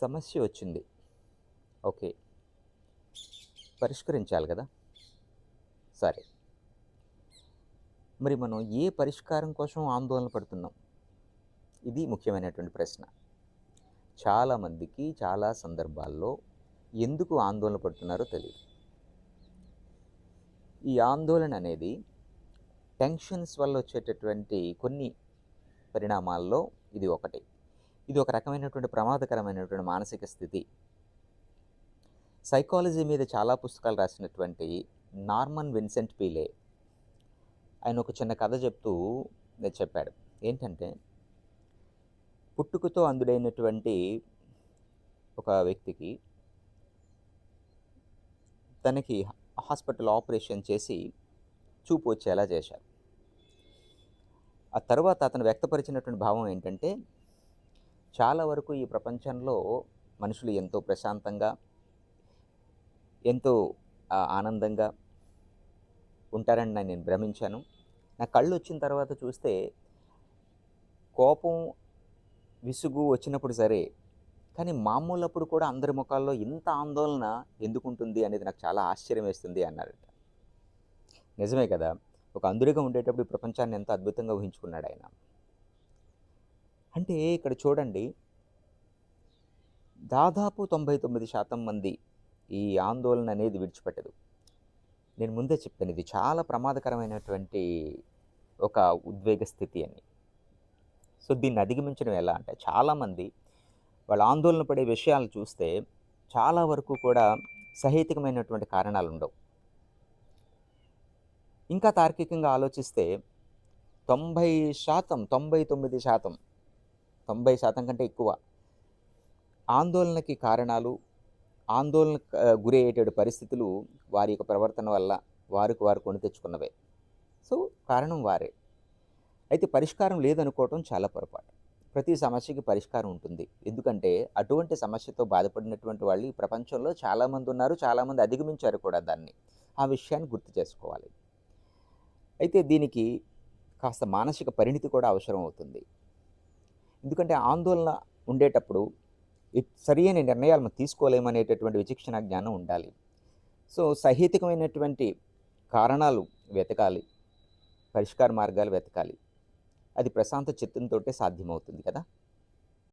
సమస్య వచ్చింది. ఓకే. పరిష్కరించాలి కదా? సరే. మరి మనం ఏ పరిష్కారం కోసం ఆందోళన పడుతున్నాం? ఇది ముఖ్యమైనటువంటి ప్రశ్న. చాలామందికి చాలా సందర్భాల్లో ఎందుకు ఆందోళన పడుతున్నారో తెలియదు ఈ ఆందోళన అనేది టెన్షన్స్ వల్ల వచ్చేటటువంటి కొన్ని పరిణామాల్లో ఇది ఒకటి. ఇది ఒక రకమైనటువంటి ప్రమాదకరమైనటువంటి మానసిక స్థితి. సైకాలజీ మీద చాలా పుస్తకాలు రాసినటువంటి నార్మన్ విన్సెంట్ పీలే ఆయన ఒక చిన్న కథ చెప్తూ చెప్పాడు. ఏంటంటే పుట్టుకతో అందుడైనటువంటి ఒక వ్యక్తికి తనకి హాస్పిటల్ ఆపరేషన్ చేసి చూపు వచ్చేలా చేశారు. ఆ తర్వాత అతను వ్యక్తపరిచినటువంటి భావం ఏంటంటే చాలా వరకు ఈ ప్రపంచంలో మనుషులు ఎంతో ప్రశాంతంగా ఎంతో ఆనందంగా ఉంటారని నేను భ్రమించాను. నా కళ్ళు వచ్చిన తర్వాత చూస్తే కోపం విసుగు వచ్చినప్పుడు సరే కానీ మామూలప్పుడు కూడా అందరి ముఖాల్లో ఇంత ఆందోళన ఎందుకు ఉంటుంది అనేది నాకు చాలా ఆశ్చర్యం వేస్తుంది అన్నారట. నిజమే కదా? ఒక అందుడిగా ఉండేటప్పుడు ప్రపంచాన్ని ఎంత అద్భుతంగా ఊహించుకున్నాడు ఆయన. అంటే ఇక్కడ చూడండి. దాదాపు తొంభై తొమ్మిది శాతం మంది ఈ ఆందోళన అనేది విడిచిపెట్టదు. నేను ముందే చెప్పాను ఇది చాలా ప్రమాదకరమైనటువంటి ఒక ఉద్వేగ స్థితి అని. సో దీన్ని అధిగమించడం ఎలా అంటే చాలామంది వాళ్ళ ఆందోళన పడే విషయాలు చూస్తే చాలా వరకు కూడా సహేతుకమైనటువంటి కారణాలు ఉండవు. ఇంకా తార్కికంగా ఆలోచిస్తే తొంభై శాతం తొంభై తొమ్మిది శాతం తొంభై శాతం కంటే ఎక్కువ ఆందోళనకి కారణాలు ఆందోళన గురి అయ్యేటటువంటి పరిస్థితులు వారి యొక్క ప్రవర్తన వల్ల వారికి వారు కొని తెచ్చుకున్నవే. సో కారణం వారే. అయితే పరిష్కారం లేదనుకోవటం చాలా పొరపాటు. ప్రతి సమస్యకి పరిష్కారం ఉంటుంది. ఎందుకంటే అటువంటి సమస్యతో బాధపడినటువంటి వాళ్ళు ఈ ప్రపంచంలో చాలామంది ఉన్నారు చాలామంది అధిగమించారు కూడా దాన్ని. ఆ విషయాన్ని గుర్తు చేసుకోవాలి. అయితే దీనికి కాస్త మానసిక పరిణితి కూడా అవసరం అవుతుంది ఎందుకంటే ఆందోళన ఉండేటప్పుడు సరి అయిన నిర్ణయాలు మనం తీసుకోలేమనేటటువంటి విచక్షణ జ్ఞానం ఉండాలి. సో సహేతుకమైనటువంటి కారణాలు వెతకాలి. పరిష్కార మార్గాలు వెతకాలి. అది ప్రశాంత చిత్తంతో సాధ్యమవుతుంది కదా?